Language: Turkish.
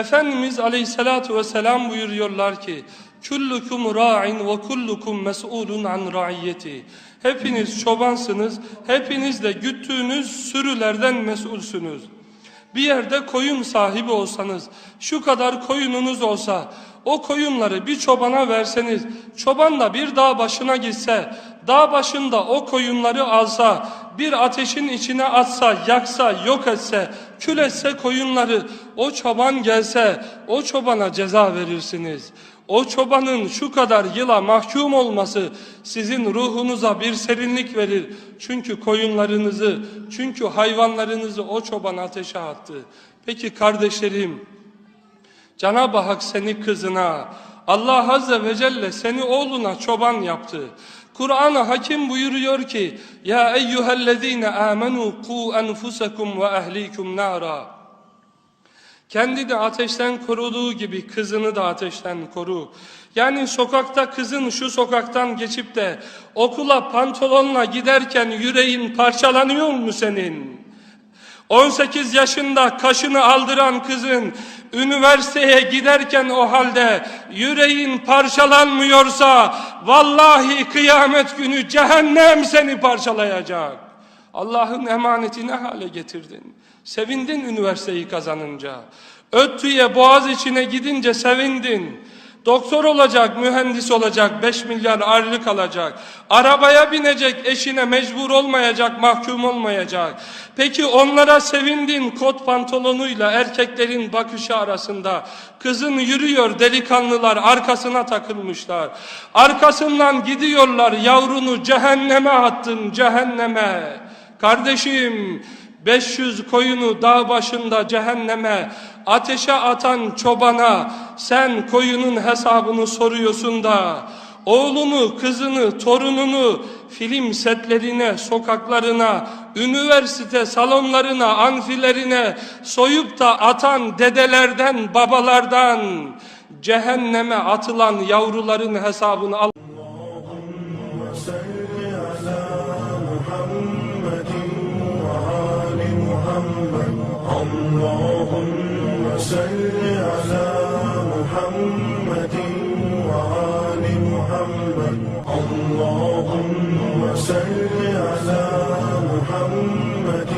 Efendimiz aleyhissalatu vesselam buyuruyorlar ki Kullukum ra'in ve kullukum mes'ulun an ra'iyyeti. Hepiniz çobansınız, hepiniz de güttüğünüz sürülerden mesulsünüz. Bir yerde koyun sahibi olsanız, şu kadar koyununuz olsa, o koyunları bir çobana verseniz, çoban da bir dağ başına gitse, dağ başında o koyunları alsa, bir ateşin içine atsa, yaksa, yok etse, kül etse koyunları, o çoban gelse, o çobana ceza verirsiniz. O çobanın şu kadar yıla mahkum olması sizin ruhunuza bir serinlik verir. Çünkü koyunlarınızı, çünkü hayvanlarınızı o çoban ateşe attı. Peki kardeşlerim, Cenab-ı Hak seni kızına, Allah Azze ve Celle seni oğluna çoban yaptı. Kur'an-ı Hakim buyuruyor ki, Ya eyyühellezine amenu ku enfusekum ve ehlikum nara. Kendi de ateşten koruduğu gibi kızını da ateşten koru. Yani sokakta kızın şu sokaktan geçip de okula pantolonla giderken yüreğin parçalanıyor mu senin? 18 yaşında kaşını aldıran kızın üniversiteye giderken o halde yüreğin parçalanmıyorsa vallahi kıyamet günü cehennem seni parçalayacak. Allah'ın emaneti ne hale getirdin? Sevindin üniversiteyi kazanınca. Öttü'ye boğaz içine gidince sevindin. Doktor olacak, mühendis olacak, 5 milyar aylık alacak. Arabaya binecek, eşine mecbur olmayacak, mahkum olmayacak. Peki onlara sevindin kot pantolonuyla erkeklerin bakışı arasında. Kızın yürüyor delikanlılar arkasına takılmışlar. Arkasından gidiyorlar yavrunu cehenneme attın cehenneme. Kardeşim 500 koyunu dağ başında cehenneme ateşe atan çobana sen koyunun hesabını soruyorsun da oğlunu, kızını, torununu film setlerine, sokaklarına, üniversite salonlarına, anfilerine soyup da atan dedelerden, babalardan cehenneme atılan yavruların hesabını al. اللهم صل على محمد وعلى محمد. اللهم صل على محمد